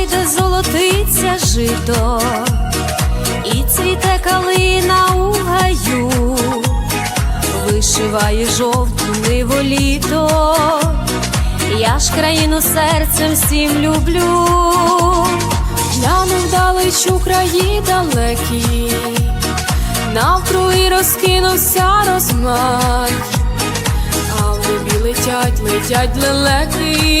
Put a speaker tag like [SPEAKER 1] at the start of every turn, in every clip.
[SPEAKER 1] Де золотиться жито, і цвіте калина у гаю, вишиває жовту ниву літо, я ж країну серцем всім люблю, глянув далеч у краї далекі, навкруги розкинувся розмах. А в небі летять, летять лелеки,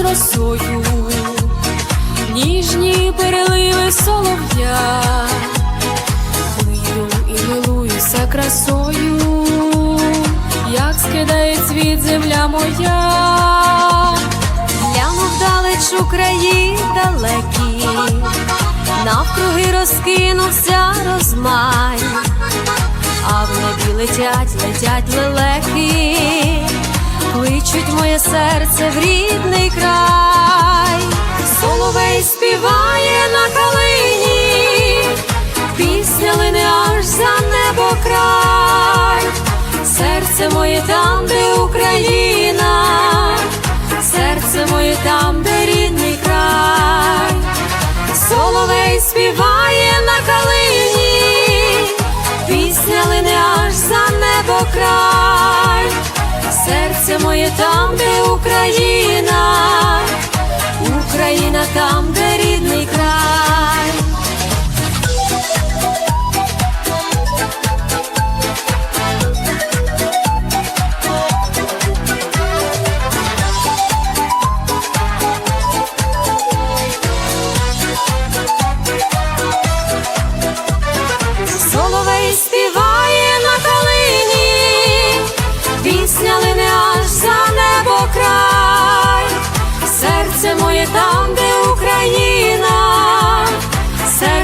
[SPEAKER 1] росою, ніжні переливи солов'я, вийду і милуюся красою, як скидає цвіт земля моя, гляну вдалеч у краї далекі, навкруги розкинувся розмай, а в небі летять, летять лелеки кличуть моє серце в рідний край, соловей співає на калині, пісня лине аж за небо край, серце моє там, моє там, де Україна,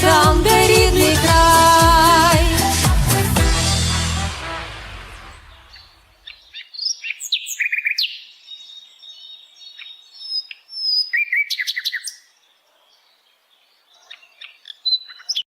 [SPEAKER 1] dan weet